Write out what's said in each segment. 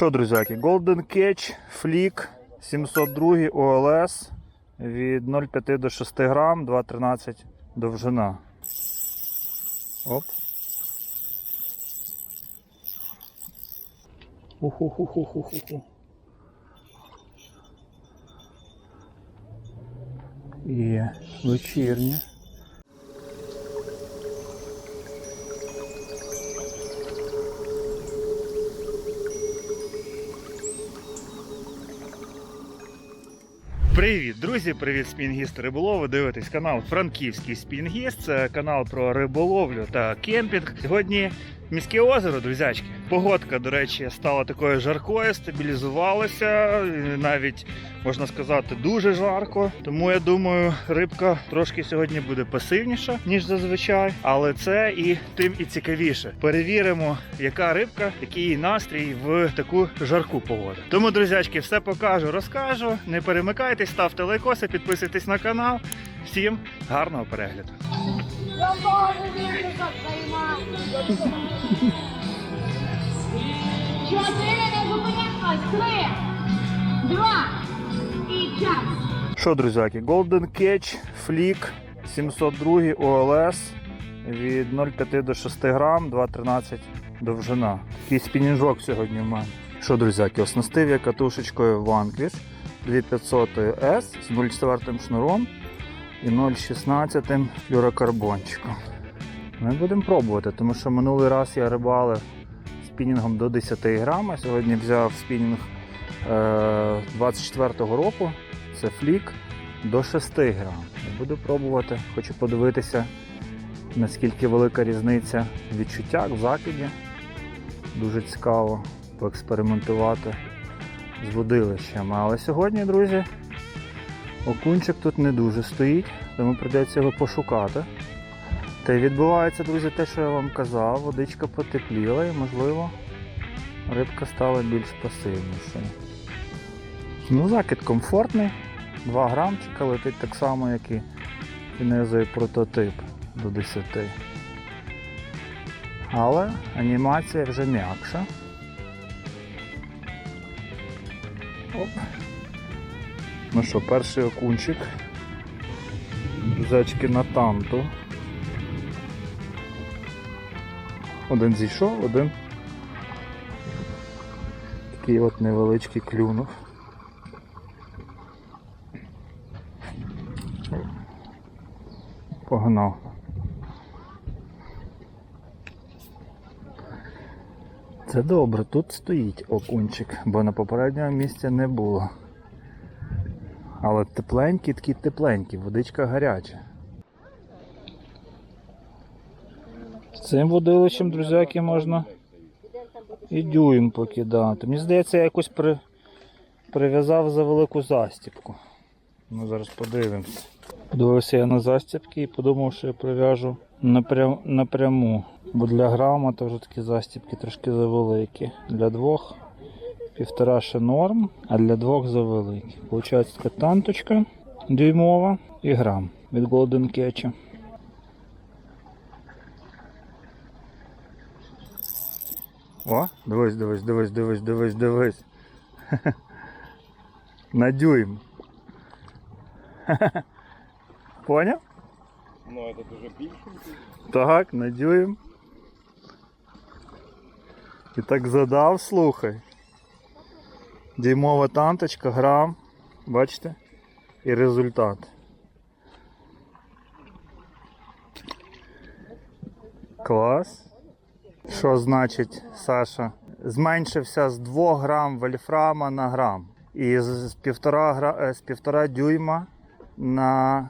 Що, друзяки, Golden Catch, Flick 702 OLS від 0,5 до 6 грам, 2,13 довжина. Оп. Уху-ху-ху-ху-ху. І вечірнє. Привіт, друзі! Привіт, спінгіст риболови. Дивитесь канал Франківський Спінгіст. Це канал про риболовлю та кемпінг. Сьогодні міське озеро, друзячки. Погодка, до речі, стала такою жаркою, стабілізувалася. Навіть можна сказати, дуже жарко. Тому я думаю, рибка трошки сьогодні буде пасивніша, ніж зазвичай. Але це і тим і цікавіше. Перевіримо, яка рибка, який її настрій в таку жарку погоду. Тому, друзячки, все покажу, розкажу. Не перемикайтесь, ставте лайкоси, підписуйтесь на канал. Всім гарного перегляду. Чотири не зупиняємось. Три, два і час. Що, друзяки, Golden Catch, Flick 702 OLS від 0,5 до 6 грам, 2,13 довжина. Такий спінінжок сьогодні в мене. Що, друзяки, оснастив я катушечкою Vanquish 2500 S з 0,4 шнуром і 0,16 флюрокарбончиком. Ми будемо пробувати, тому що минулий раз я рибалив спінінгом до 10 грам, а сьогодні взяв спінінг е, 24-го року. Це флік до 6 грам. Я буду пробувати, хочу подивитися, наскільки велика різниця в відчуттях в закиді. Дуже цікаво поекспериментувати з водилищами. Але сьогодні, друзі, окунчик тут не дуже стоїть, тому прийдеться його пошукати. Та й відбувається, друзі, те, що я вам казав, водичка потепліла і, можливо, рибка стала більш пасивнішою. Ну, закид комфортний. 2 грамчика летить так само, як і кінезовий прототип до 10. Але анімація вже м'якша. Ну що, перший окунчик. Зачки на танту. Один зійшов, один такий от невеличкий клюнув. Погнав. Це добре, тут стоїть окунчик, бо на попередньому місці не було. Але тепленький, такий тепленький, водичка гаряча. Цим водилищем, друзяки, можна і дюйм покидати. Мені здається, я якось при... прив'язав за велику застіпку. Ну, зараз подивимось. Подивився я на застіпки і подумав, що я прив'яжу напрям... напряму. Бо для грама то вже такі застіпки трошки завеликі. Для двох півтора ще норм, а для двох завеликі. Получається така танточка дюймова і грам від Golden Catch. О, дивись, дивись, дивись, дивись, дивись, дивись. На дюйм. Поняв? Ну, это уже більше. Так, на дюйм. І так задав, слухай. Дюймова танточка, грам. Бачите? І результат. Клас. Що значить, Саша? Зменшився з 2 грам вольфрама на грам. І з, з, півтора, гра- е, з півтора дюйма на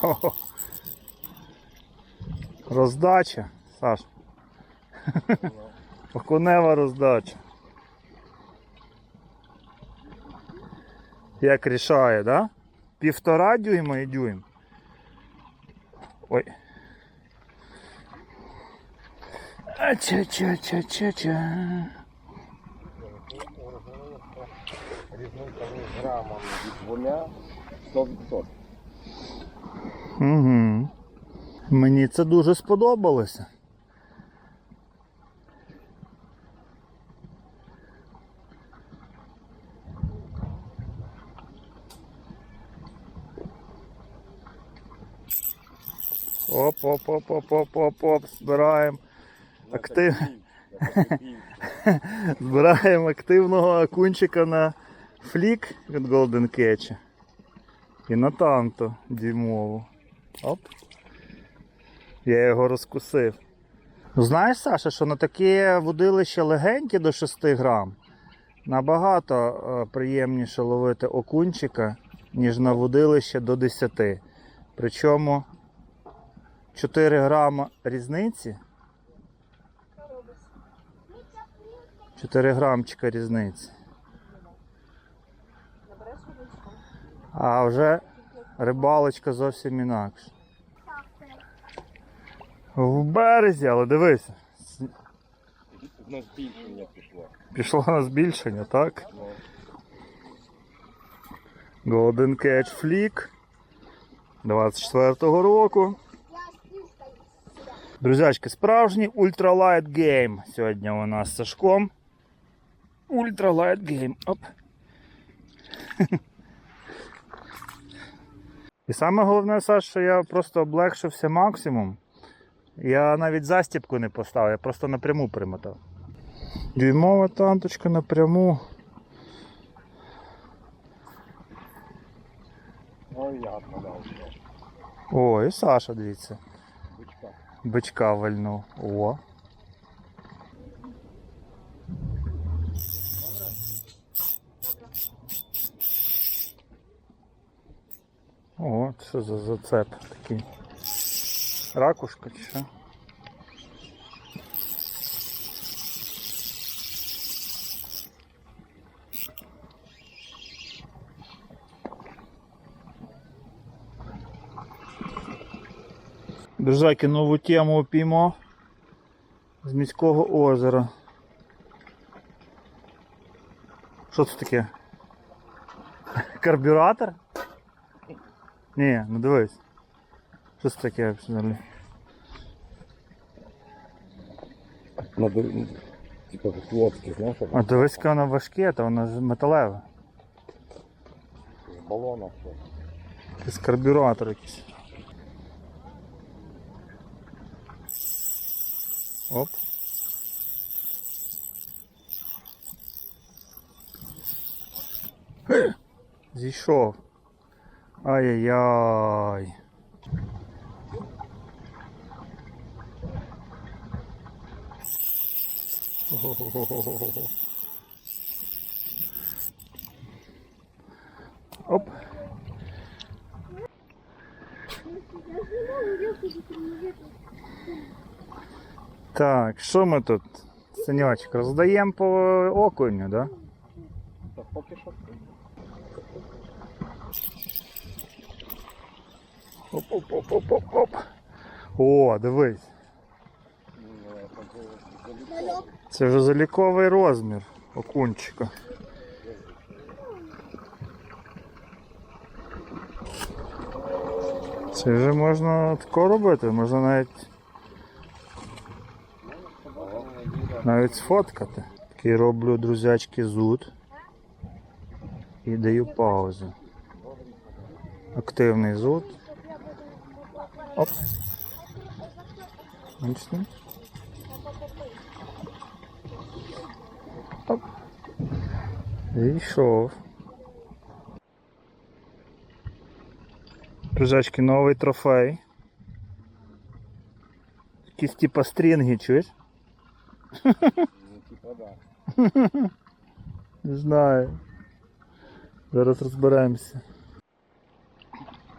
Хо-хо. Роздача, Саш. Окунева роздача. Як рішає, да? Півтора дюйма і дюйм. Ой. А-ча-ча-ча-ча-ча. Між грамом і двома 100%. Угу. Мені це дуже сподобалося. Оп, оп, оп, оп, оп, оп, оп, збираємо. Актив... Збираємо активного окунчика на флік від Golden Catch. І на танту дюймову. Оп. Я його розкусив. Ну, Знаєш, Саша, що на таке водилище легеньке до 6 грам набагато е, приємніше ловити окунчика, ніж на водилище до 10. Причому 4 грама різниці. 4 грамчика різниці. А вже рибалочка зовсім інакша. В березі, але дивися, У нас збільшення пішло. пішло на збільшення, так? Ну, Golden Catch Flick 24-го року. Друзячки, справжній ультралайт гейм сьогодні у нас з Сашком. Ультралайт гейм. Оп. І саме головне, Саш, що я просто облегшився максимум. Я навіть застіпку не поставив, я просто напряму примотав. Дюймова танточка напряму. ну я подав. О, і Саша, дивіться. Бичка. Бичка вальнув. О. О, що за зацеп такий. Ракушка чи що? Друзяки, нову тему упіймав з міського озера. Що це таке? Карбюратор? Ні, ну дивись. Що це таке взагалі? Надо, типа, флотський, знаєш, А дивись, яке воно важке, то воно ж металеве. з балона все. Якийсь карбюратор якийсь. Оп. Зійшов. Ай-яй-яй. Оп. Так, що ми тут? Синьочок, роздаємо по окуню, да? Та поки що. Оп-оп-оп-оп-оп. О, дивись. Ну, залітав. Це вже заліковий розмір окунчика. Це вже можна тако робити, можна навіть навіть сфоткати. Такий роблю друзячки зуд і даю паузу. Активний зуд. Оп. Бачите? Зійшов. Друзячки, новий трофей. Якісь типа стрінги, чуєш? Типа, да. Не знаю. Зараз розберемося.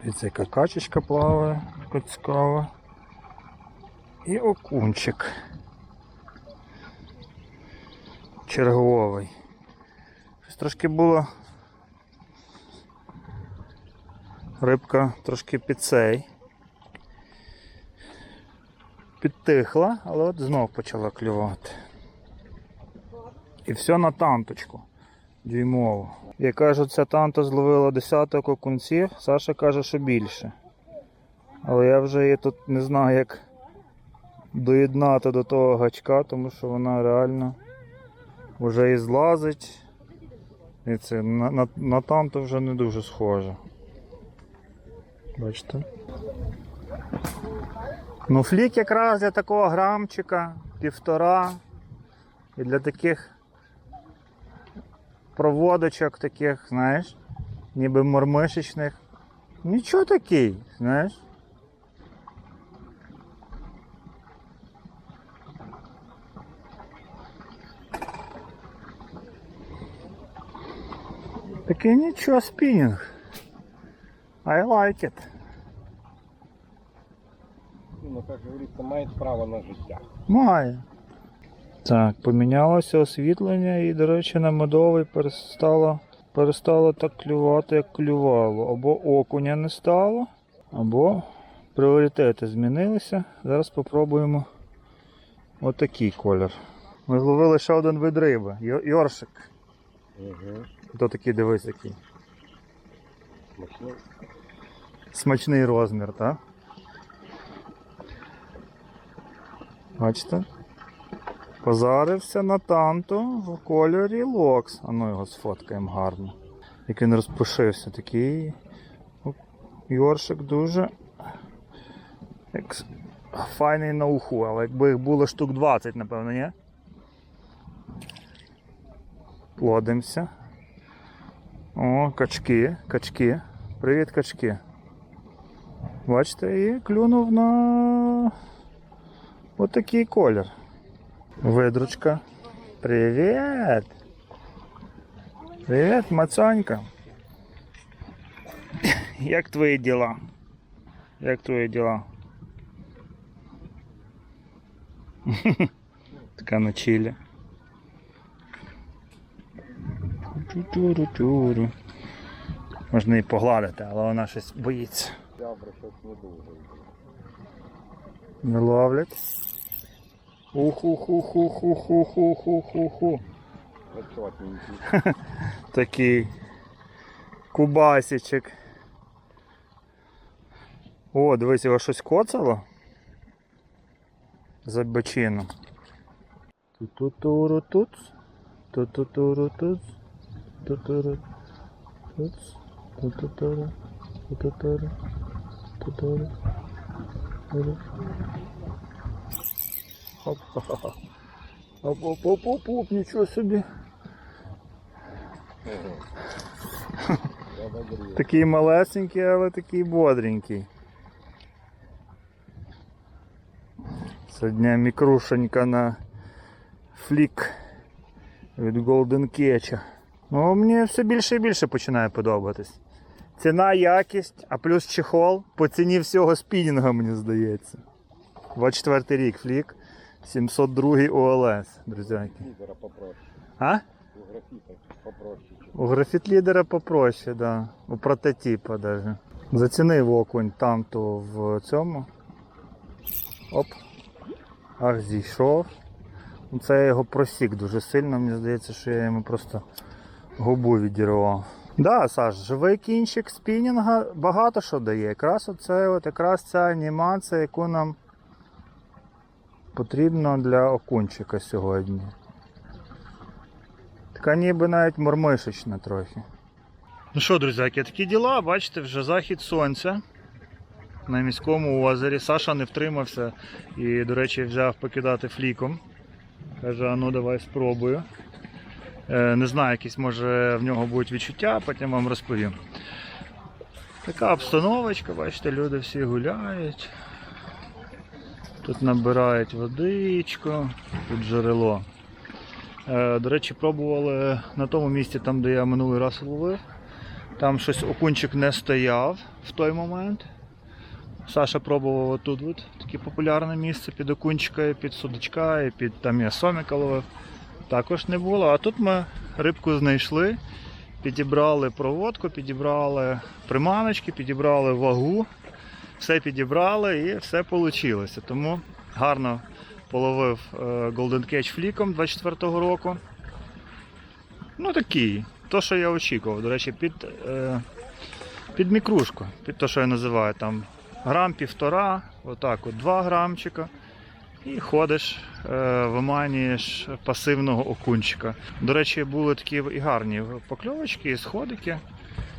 Дивіться, яка качечка плаває, цікава. І окунчик. Черговий. Трошки було. Рибка трошки під цей. Підтихла, але от знов почала клювати. І все на танточку. Дюймову. Я кажу, ця танта зловила десяток окунців, Саша каже, що більше. Але я вже її тут не знаю, як доєднати до того гачка, тому що вона реально вже і злазить. І це на, на, на танто вже не дуже схоже. Бачите? Ну, флік якраз для такого грамчика, півтора. І для таких проводочок таких, знаєш, ніби мормишечних. Нічого такий, знаєш. Такий нічого спінінг. I like it. Ну, как говорится, має право на життя. Має. Так, помінялося освітлення і, до речі, на медовий перестало, перестало так клювати, як клювало. Або окуня не стало, або пріоритети змінилися. Зараз спробуємо отакий колір. Ми зловили ще один вид риби. Йоршик. Угу. То такий дивись який. Смачно. Смачний розмір, так? Бачите? Позарився на танту в кольорі локс. А ну його сфоткаємо гарно. Як він розпушився, такий йоршик дуже як файний на уху, але якби їх було штук 20, напевно, ні? Плодимося. О, качки, качки. Привіт, качки. Бачите, і клюнув на отакий колір. Видручка. Привіт! Привіт, мацанька. Як твої діла? Як твої діла? Така на чилі. Чу-чуру-чуру. Можна її погладити, але вона щось боїться. Я обращаюсь не дуже. Не ловлять. Уху-ху-ху-ху-ху-ху-ху-ху. Зачетненький. Такий кубасічик. О, дивись, його щось коцало. За бочину. Ту-ту-туру тут. Ту-ту-туру. Ту-туру. Туру. Хоп, ха-ха-ха. Оп-оп-оп-оп, нічого собі. Такий малесенький, але такий бодренький. Сьогодні мікрушенька на флік від Golden Catch. Ну, мені все більше і більше починає подобатись. Ціна, якість, а плюс чехол по ціні всього спінінга, мені здається. 24 рік флік, 702 ОЛС, друзяки. Лідера попроще. А? У графіта попроще. У графіт лідера попроще, да. У прототипа даже. Зацінив окунь там то в цьому. Оп. Ах, зійшов. Ну, Це я його просік дуже сильно, мені здається, що я йому просто губу відірвав. Да, Саш, живий кінчик спінінга багато що дає. Якраз оце, от якраз ця анімація, яку нам потрібно для окунчика сьогодні. Така ніби навіть мормишечна трохи. Ну що, друзяки, такі діла, бачите, вже захід сонця на міському озері. Саша не втримався і, до речі, взяв покидати фліком. Каже, а ну давай спробую. Е, не знаю, якісь може в нього будуть відчуття, потім вам розповім. Така обстановочка, бачите, люди всі гуляють. Тут набирають водичку, тут джерело. Е, До речі, пробували на тому місці, там, де я минулий раз ловив. Там щось окунчик не стояв в той момент. Саша пробував тут от, таке популярне місце під окунчика, і під судачка, і під там я соміка ловив. Також не було. А тут ми рибку знайшли, підібрали проводку, підібрали приманочки, підібрали вагу, все підібрали і все вийшло. Тому гарно половив е, Golden Catch фліком 24-го року. Ну такий, то, що я очікував. До речі, під, е, під мікрушку, під те, що я називаю там грам півтора, отак от 2 грамчика. І ходиш, е, виманюєш пасивного окунчика. До речі, були такі і гарні покльовочки, і сходики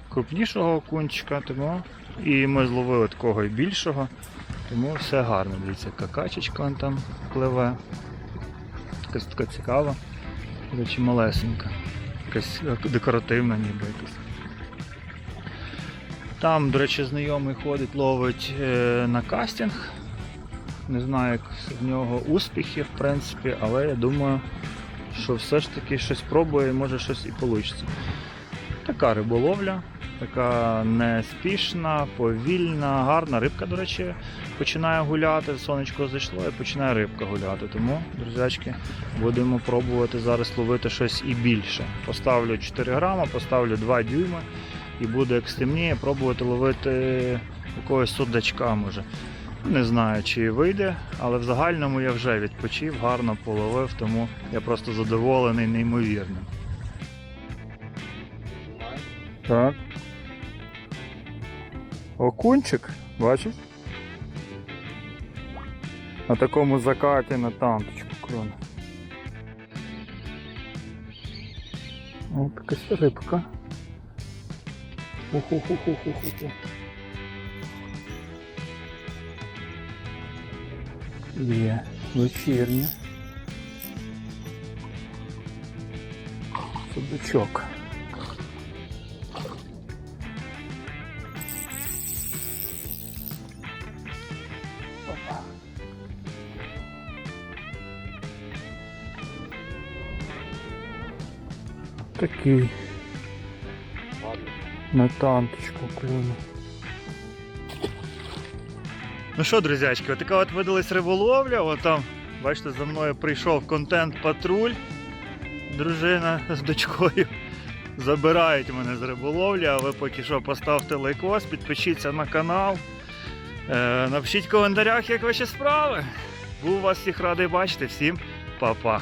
крупнішого окунчика, тому і ми зловили такого і більшого. Тому все гарно. Дивіться, яка качечка вон там пливе. Якась така цікава. До речі, малесенька. Якась е, декоративна ніби якась. Там, до речі, знайомий ходить, ловить е, на кастинг. Не знаю, як в нього успіхи, в принципі, але я думаю, що все ж таки щось пробує може щось і вийде. Така риболовля, така неспішна, повільна, гарна. Рибка, до речі, починає гуляти, сонечко зайшло і починає рибка гуляти. Тому, друзячки, будемо пробувати зараз ловити щось і більше. Поставлю 4 грама, поставлю 2 дюйма і буде як стемніє, пробувати ловити якогось судачка може. Не знаю, чи вийде, але в загальному я вже відпочив, гарно половив, тому я просто задоволений неймовірним. Так. Окунчик, бачиш? На такому закаті на танточку крона. О, якась рибка. Уху-ху-ху-ху-ху. є вечірня. Ну, Судочок. Такий на танточку клюнув. Ну що, друзячки, отака от видалась риболовля. От там, бачите, за мною прийшов контент-патруль. Дружина з дочкою. Забирають мене з риболовлі, а ви поки що поставте лайкос, підпишіться на канал. Е, напишіть в коментарях, як ваші справи. Був вас всіх радий бачити. Всім па-па.